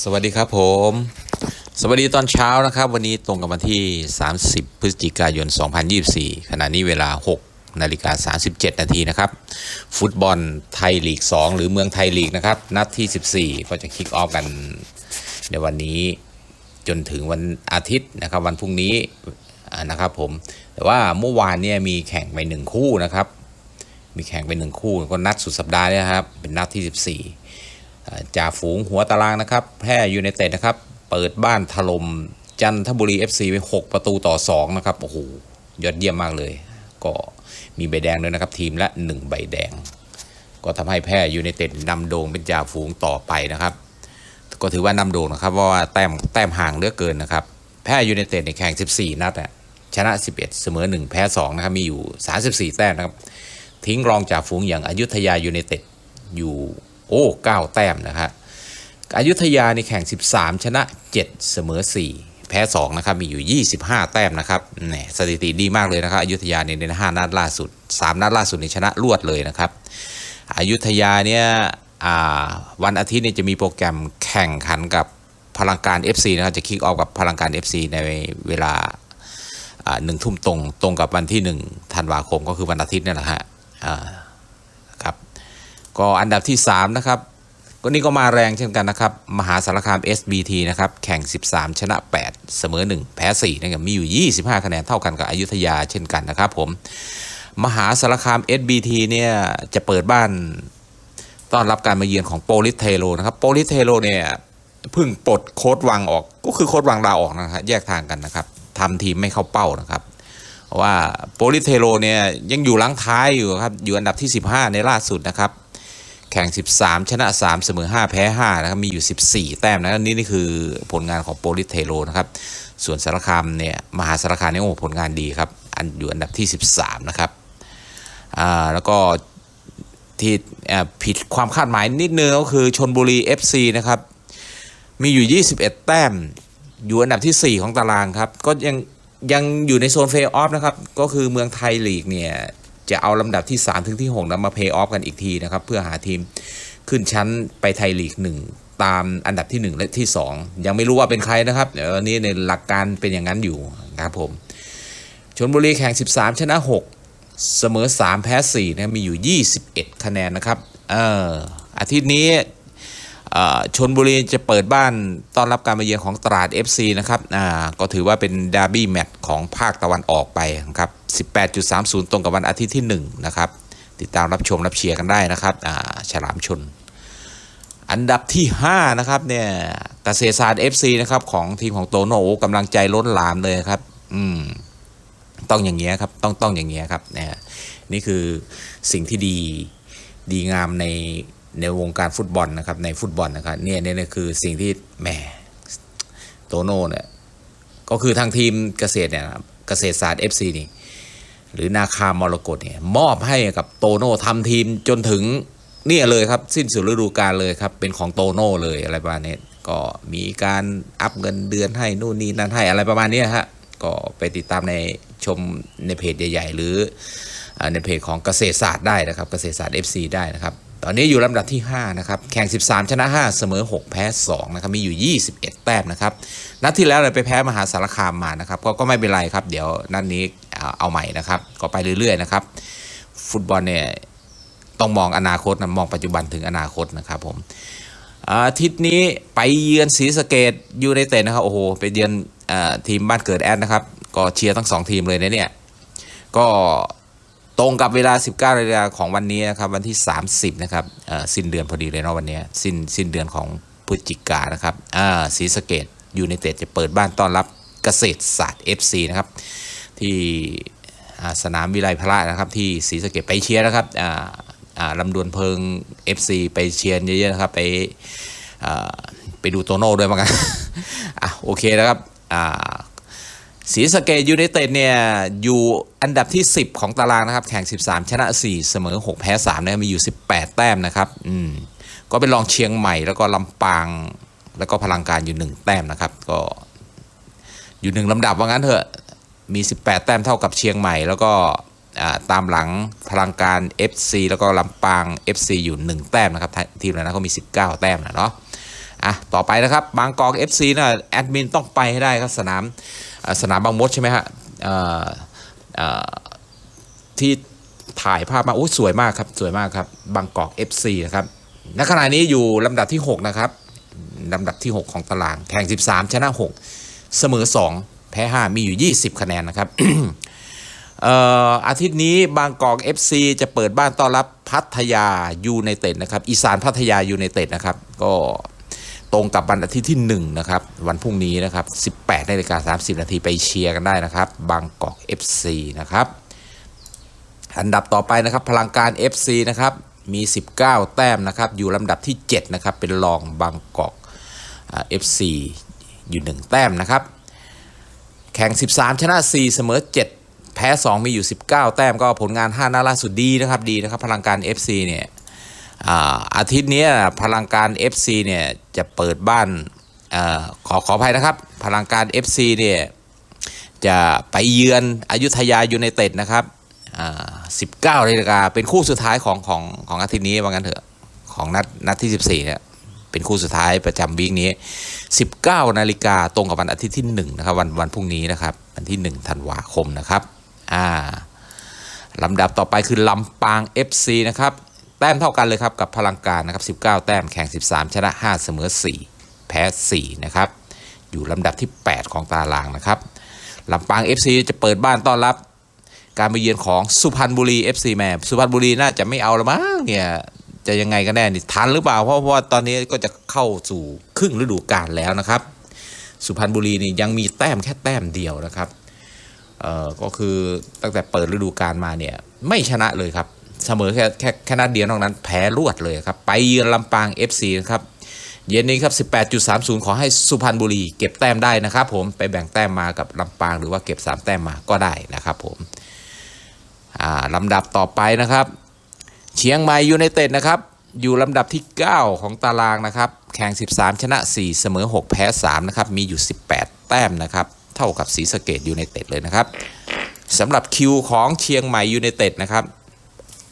สวัสดีครับผม สวัสดีตอนเช้านะครับ วันนี้ตรงกับวันที่ 30 พฤศจิกายน 2024 ขณะนี้เวลา 6 นาฬิกา 37 นาทีนะครับ ฟุตบอลไทยลีก 2 หรือเมืองไทยลีกนะครับ นัดที่ 14 ก็จะคิกออฟกันในวันนี้จนถึงวันอาทิตย์นะครับ วันพรุ่งนี้นะครับผม แต่ว่าเมื่อวานเนี่ยมีแข่งไปหนึ่งคู่นะครับ มีแข่งไปหนึ่งคู่ก็นัดสุดสัปดาห์เนี่ยนะครับ เป็นนัดที่ 14อ่ จ่าฝูงหัวตารางนะครับ แพร่ยูไนเต็ดนะครับ เปิดบ้านถล่มจันทบุรี FC ไป6ประตูต่อ 2 นะครับ โอ้โห ยอดเยี่ยมมากเลย ก็มีใบแดงด้วยนะครับ ทีมละ 1 ใบแดง ก็ทำให้แพร่ยูไนเต็ดนำโด่งเป็นจ่าฝูงต่อไปนะครับ ก็ถือว่านำโด่งนะครับเพราะว่าแต้มแต้มห่างเหลือเกินนะครับ แพร่ยูไนเต็ดในแข่ง 14 นัดอะชนะ 11 เสมอ 1 แพ้ 2 นะครับ มีอยู่ 34 แต้มนะครับ ทิ้งรองจ่าฝูงอย่างอายุทยายูไนเต็ดอยู่ โอ้9แต้มนะครับอายุทยาในแข่ง 13 ชนะ 7 เสมอ 4 แพ้ 2 นะครับ มีอยู่ 25 แต้มนะครับแหมสถิติดีมากเลยนะครับอายุทยาในใน5นัดล่าสุด 3 นัดล่าสุดในชนะรวดเลยนะครับอายุทยาเนี่ยวันอาทิตย์เนี่ยจะมีโปรแกรมแข่งขันกับพลังการ FC นะครับจะคิกออฟกับพลังการ FC ในเวลาหนึ่งทุ่มตรงตรงกับวันที่หนึ่งธันวาคมก็คือวันอาทิตย์นี่แหละฮะอ่าครับ ก็อันดับที่ 3 นะครับก็นี่ก็มาแรงเช่นกันนะครับ มหาสารคาม SBT นะครับ แข่ง 13 ชนะ 8 เสมอ 1 แพ้4นะครับมีอยู่ 25 คะแนนเท่ากันกับอยุธยาเช่นกันนะครับผม มหาสารคาม SBT เนี่ย จะเปิดบ้านต้อนรับการมาเยือนของโปลิสเทโลนะครับ โปลิสเทโลเนี่ยเพิ่งปลดโค้ดวังออก ก็คือโค้ดวังลาออกนะครับ แยกทางกันนะครับทำทีมไม่เข้าเป้านะครับเพราะว่าโปลิสเทโลเนี่ยยังอยู่หลังท้ายอยู่ครับ อยู่อันดับที่ 15 ในล่าสุดนะครับ แข่ง 13 ชนะ 3 เสมอ 5 แพ้ 5 นะครับ มีอยู่ 14 แต้มนะนี่นี่คือผลงานของโปลิสเทโลนะครับ ส่วนสารคามเนี่ย มหาสารคามเนี่ยโอ้ผลงานดีครับ อันอยู่อันดับที่ 13 นะครับ อ่า แล้วก็ที่ผิดความคาดหมายนิดนึงก็คือชนบุรี FC นะครับ มีอยู่ 21 แต้ม อยู่อันดับที่ 4 ของตารางครับ ก็ยังยังอยู่ในโซนเฟย์ออฟนะครับ ก็คือเมืองไทยลีกเนี่ย จะเอาลำดับที่ 3 ถึงที่6นะมาเพย์ออฟกันอีกทีนะครับ เพื่อหาทีมขึ้นชั้นไปไทยลีก 1 ตามอันดับที่ 1 และที่ 2 ยังไม่รู้ว่าเป็นใครนะครับเดี๋ยวนี้ในหลักการเป็นอย่างนั้นอยู่นะครับผมชนบุรีแข่ง 13 ชนะ 6 เสมอ 3 แพ้4นะมีอยู่ 21 คะแนนนะครับเอออาทิตย์นี้ชนบุรีจะเปิดบ้านต้อนรับการมาเยือนของตราด FC นะครับก็ถือว่าเป็นดาร์บี้แมตช์ของภาคตะวันออกไปนะครับ 18.30 ตรงกับวันอาทิตย์ที่ 1 นะครับ ติดตามรับชมรับเชียร์กันได้นะครับอ่าฉลามชน อันดับที่ 5 นะครับเนี่ยเกษตรศาสตร์ FC นะครับของทีมของโตโน่กำลังใจล้นหลามเลยครับ อืมต้องอย่างเงี้ยครับ ต้องต้องอย่างเงี้ยครับเนี่ยนี่คือสิ่งที่ดีดีงามในในวงการฟุตบอลนะครับ ในฟุตบอลนะครับเนี่ยเนี่ยคือสิ่งที่แหมโตโน่เนี่ยก็คือทางทีมเกษตรเนี่ยเกษตรศาสตร์ FC นี่ หรือนาคามรกตเนี่ยมอบให้กับโตโน่ทำทีมจนถึงเนี่ยเลยครับ สิ้นสุดฤดูกาลเลยครับ เป็นของโตโน่เลยอะไรประมาณนี้ก็มีการอัพเงินเดือนให้นู่นนี่นั่นให้อะไรประมาณนี้ฮะก็ไปติดตามในชมในเพจใหญ่ ๆ หรือในเพจของเกษตรศาสตร์ได้นะครับ เกษตรศาสตร์ FC ได้นะครับตอนนี้อยู่ลำดับที่ 5 นะครับ แข่ง 13 ชนะ 5 เสมอ 6 แพ้ 2 นะครับ มีอยู่ 21 แต้มนะครับ นัดที่แล้วเราไปแพ้มหาสารคามมานะครับ ก็ก็ไม่เป็นไรครับ เดี๋ยวนัดนนี้ เอาใหม่นะครับ ก็ไปเรื่อยๆนะครับ ฟุตบอลเนี่ยต้องมองอนาคตนะมองปัจจุบันถึงอนาคตนะครับผมอาทิตย์นี้ไปเยือนศรีสะเกดยูไนเต็ดนะครับโอ้โหไปเยือนอทีมบ้านเกิดแอดนะครับก็เชียร์ทั้งสองทีมเลยนะเนี่ยก็ตรงกับเวลา 19นาฬิกาของวันนี้นะครับวันที่ 30 นะครับสิ้นเดือนพอดีเลยเนาะวันนี้สิ้นสิ้นเดือนของพฤศจิกานะครับศรีสะเกดยูไนเต็ดจะเปิดบ้านต้อนรับเกษตรศาสตร์ FC นะครับ ที่สนามวิไลพระนะครับที่ศรีสะเกดไปเชียร์นะครับลำดวนเพิง FC ไปเชียร์เยอะๆนะครับไปไปดูโตโน่ด้วยมั้งกันอะโอเคนะครับอ่าศรีสะเกดยูไนเต็ดเนี่ยอยู่อันดับที่ 10 ของตารางนะครับ แข่ง 13 ชนะ 4 เสมอ 6 แพ้3นะมีอยู่ 18 แต้มนะครับอืมก็เป็นรองเชียงใหม่แล้วก็ลำปาง แล้วก็พลังการอยู่ 1 แต้มนะครับ ก็อยู่หนึ่งลำดับว่างั้นเถอะ มี 18 แต้มเท่ากับเชียงใหม่ แล้วก็ตามหลังพลังการ FC แล้วก็ลำปาง FC อยู่ 1 แต้มนะครับ ทีมนั้นเขามี 19 แต้มนะเนาะอะต่อไปนะครับบางกอก FC นะแอดมินต้องไปให้ได้ครับสนามสนามบางมดใช่ไหมฮะที่ถ่ายภาพมาโอ้ยสวยมากครับสวยมากครับบางกอก FC นะครับณขณะนี้อยู่ลำดับที่ 6 นะครับลำดับที่ 6 ของตาราง แข่ง 13 ชนะ 6 เสมอ 2 แพ้ 5 มีอยู่ 20 คะแนนนะครับอ่ออาทิตย์นี้บางกอก FC จะเปิดบ้านต้อนรับพัทยายูไนเต็ดนะครับอีสานพัทยายูไนเต็ดนะครับก็ตรงกับวันอาทิตย์ที่1นะครับวันพรุ่งนี้นะครับ 18นาฬิกา30 นาทีไปเชียร์กันได้นะครับ บางกอก FC นะครับอันดับต่อไปนะครับ พลังการ FC นะครับมี 19 แต้มนะครับอยู่ลำดับที่ 7 นะครับ เป็นรองบางกอกอ่า FC อยู่ 1 แต้มนะครับ แข่ง 13 ชนะ 4 เสมอ 7 แพ้ 2 มีอยู่ 19 แต้มก็ผลงาน 5 นัดล่าสุดดีนะครับดีนะครับ พลังการ FC เนี่ยอาทิตย์นี้พลังการ FC เนี่ยจะเปิดบ้านอขอขออภัยนะครับ พลังการ FC เนี่ยจะไปเยือนอยุธยายูไนเต็ดนะครับ19นาฬิกาเป็นคู่สุดท้ายของของของอาทิตย์นี้ว่างั้นเถอะ ของนัดนัดที่ 14เนี่ย เป็นคู่สุดท้ายประจำวีคนี้ 19 นาฬิกาตรงกับวันอาทิตย์ที่1นะครับวันวันพรุ่งนี้นะครับวันที่1ธันวาคมนะครับอ่าลำดับต่อไปคือลำปาง FC นะครับแต้มเท่ากันเลยครับกับพลังการนะครับ19 แต้มแข่ง 13 ชนะ 5 เสมอ 4 แพ้ 4 นะครับ อยู่ลำดับที่ 8 ของตารางนะครับลำปาง FC จะเปิดบ้านต้อนรับ การมาเยือนของสุพรรณบุรี FC แม่สุพรรณบุรีน่าจะไม่เอาละมั้งเนี่ย จะยังไงกันแน่นี่ทันหรือเปล่า เพราะว่าตอนนี้ก็จะเข้าสู่ครึ่งฤดูกาลแล้วนะครับ สุพรรณบุรีนี่ยังมีแต้มแค่แต้มเดียวนะครับเอ่อก็คือตั้งแต่เปิดฤดูกาลมาเนี่ยไม่ชนะเลยครับเสมอแค่แค่แค่นัดเดียวนอกนั้นแพ้รวดเลยครับ ไปเยือนลำปาง FC นะครับเย็นนี้ครับ 18.30 ขอให้สุพรรณบุรี เก็บแต้มได้นะครับผมไปแบ่งแต้มมากับลำปางหรือว่าเก็บ 3 แต้มมาก็ได้นะครับผมอ่าลำดับต่อไปนะครับ เชียงใหม่ยูไนเต็ดนะครับ อยู่ลำดับที่ 9 ของตารางนะครับ แข่ง 13 ชนะ 4 เสมอ 6 แพ้ 3 นะครับ มีอยู่ 18 แต้มนะครับ เท่ากับศรีสะเกดยูไนเต็ดเลยนะครับสำหรับคิวของเชียงใหม่ยูไนเต็ดนะครับ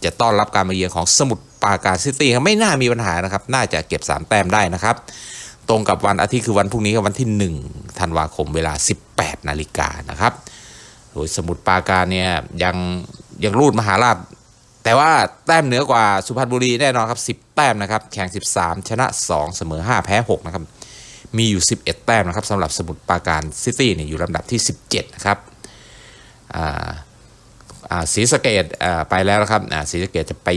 จะต้อนรับการมาเยือนของสมุทรปราการซิตี้ครับไม่น่ามีปัญหานะครับ น่าจะเก็บ 3 แต้มได้นะครับ ตรงกับวันอาทิตย์คือวันพรุ่งนี้ครับวันที่ 1 ธันวาคมเวลา 18 นาฬิกานะครับ โดยสมุทรปราการเนี่ยยังยังรูดมหาราช แต่ว่าแต้มเหนือกว่าสุพรรณบุรีแน่นอนครับ10 แต้มนะครับแข่ง 13 ชนะ 2 เสมอ 5 แพ้ 6 นะครับ มีอยู่ 11 แต้มนะครับสำหรับสมุทรปราการซิตี้เนี่ยอยู่ลำดับที่ 17 นะครับอ่าอ่าศรีสะเกดอ่าไปแล้วนะครับอ่าศรีสะเกดจะไป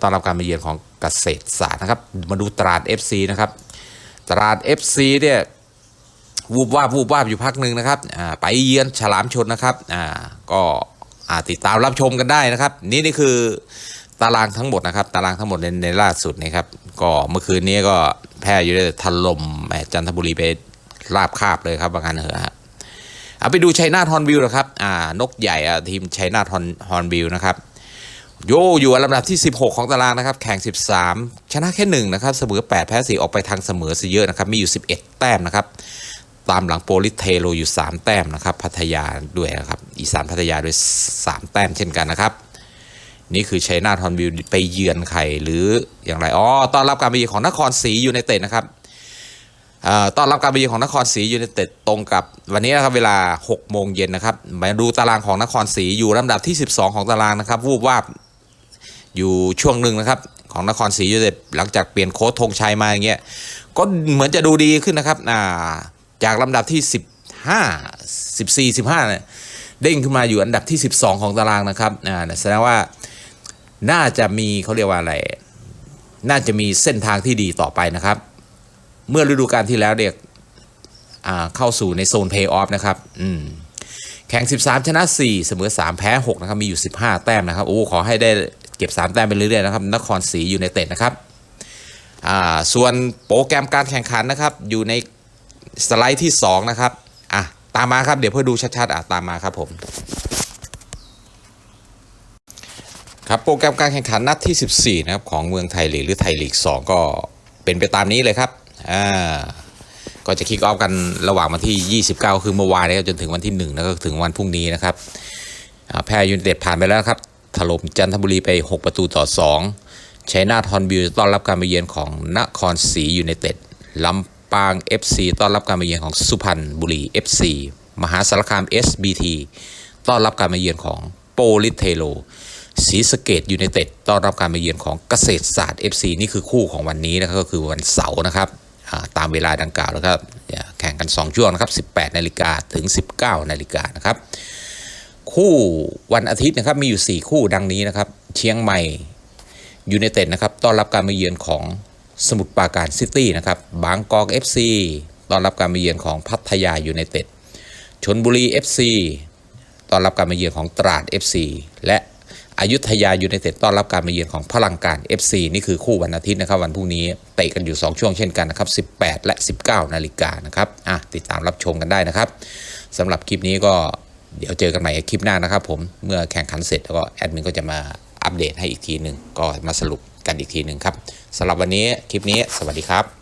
ต้อนรับการมาเยือนของเกษตรศาสตร์นะครับ มาดูตราด FC นะครับ ตราด FC เนี่ยวูบวาบวูบวาบอยู่พักหนึ่งนะครับอ่าไปเยือนฉลามชนนะครับอ่าก็ ติดตามรับชมกันได้นะครับ นี่นี่คือตารางทั้งหมดนะครับ ตารางทั้งหมดในในล่าสุดนะครับ ก็เมื่อคืนนี้ก็แพ้อยู่ได้ถล่มแมจันทบุรีไปราบคาบเลยครับบางานเหอะฮะเอาไปดูชัยนาทฮอนวิวนะครับอ่านกใหญ่ทีมชัยนาทฮอนฮอนวิวนะครับโยอยู่อันดับที่ 16 ของตารางนะครับ แข่ง 13 ชนะแค่หนึ่งนะครับ เสมอ 8 แพ้ 4 ออกไปทางเสมอซะเยอะนะครับ มีอยู่ 11 แต้มนะครับ ตามหลังโปลิสเทโลอยู่ 3 แต้มนะครับ พัทยาด้วยนะครับ อีสานพัทยาด้วย 3 แต้มเช่นกันนะครับ นี่คือชัยนาทฮอนวิวไปเยือนใครหรืออย่างไรอ๋อต้อนรับการไปเยือนของนครศรียูไนเต็ดนะครับออต้อนรับการไปเยือนของนครศรียูไนเต็ดตรงกับวันนี้นะครับเวลา 6 โมงเย็นนะครับมาดูตารางของนครศรีอยู่ลำดับที่ 12 ของตารางนะครับวูบวาบอยู่ช่วงหนึ่งนะครับของนครศรียูไนเต็ดหลังจากเปลี่ยนโค้ชธงชัยมาอย่างเงี้ยก็เหมือนจะดูดีขึ้นนะครับาจากลำดับที่ 15 14 15เนี่ย เด้งขึ้นมาอยู่อันดับที่ 12 ของตารางนะครับอ่าแสดงว่าน่าจะมีเขาเรียกว่าอะไร น่าจะมีเส้นทางที่ดีต่อไปนะครับ เมื่อฤดูกาลที่แล้วเด็กอ่าเข้าสู่ในโซนเพย์ออฟนะครับอืมแข่ง 13 ชนะ 4 เสมอ 3 แพ้ 6 นะครับ มีอยู่ 15 แต้มนะครับ โอ้ ขอให้ได้เก็บ 3 แต้มไปเรื่อยๆนะครับ นครศรีอยู่ในเต็ดนะครับ ส่วนโปรแกรมการแข่งขันนะครับ อยู่ในสไลด์ที่ 2 นะครับ ตามมาครับเดี๋ยวเพื่อดูชัดๆอะตามมาครับผมครับโปรแกรมการแข่งขันนัดที่ 14 นะครับของเมืองไทยลีกหรือไทยลีก 2 ก็เป็นไปตามนี้เลยครับอ่าก็จะคิกออฟกันระหว่างวันที่ 29 คือเมื่อวานนะครับจนถึงวันที่ 1 แล้วก็ถึงวันพรุ่งนี้นะครับแพ้ยูนเต็ดผ่านไปแล้วครับถล่มจันทบุรีไป 6 ประตูต่อ 2 ชัยนาทฮอนบิวต้อนรับการมาเยือนของนครศรียูไนเต็ดลำำ ปาง FC ต้อนรับการมาเยือนของสุพรรณบุรี FC มหาสารคาม SBT ต้อนรับการมาเยือนของโปลิเทโลศรีสะเกดยูไนเต็ดต้อนรับการมาเยือนของเกษตรศาสตร์ FC นี่คือคู่ของวันนี้นะครับก็คือวันเสาร์นะครับตามเวลาดังกล่าวนะครับแข่งกัน 2 ช่วงนะครับ 18 นาฬิกาถึง 19 นาฬิกานะครับ คู่วันอาทิตย์นะครับมีอยู่ 4 คู่ดังนี้นะครับ เชียงใหม่ยูไนเต็ดนะครับต้อนรับการมาเยือนของ สมุทรปราการซิตี้นะครับบางกอก FC ต้อนรับการมาเยือนของพัทยายูไนเต็ดชนบุรี FC ต้อนรับการมาเยือนของตราด FC และอยุธยายูไนเต็ดต้อนรับการมาเยือนของพลังการ FC นี่คือคู่วันอาทิตย์นะครับ วันพรุ่งนี้เตะกันอยู่ 2 ช่วงเช่นกันนะครับ 18 และ 19 นาฬิกานะครับอะติดตามรับชมกันได้นะครับสำหรับคลิปนี้ก็เดี๋ยวเจอกันใหม่คลิปหน้านะครับผมเมื่อแข่งขันเสร็จแล้วก็แอดมินก็จะมา อัปเดตให้อีกทีหนึ่งก็มาสรุปกันอีกทีหนึ่งครับสำหรับวันนี้คลิปนี้สวัสดีครับ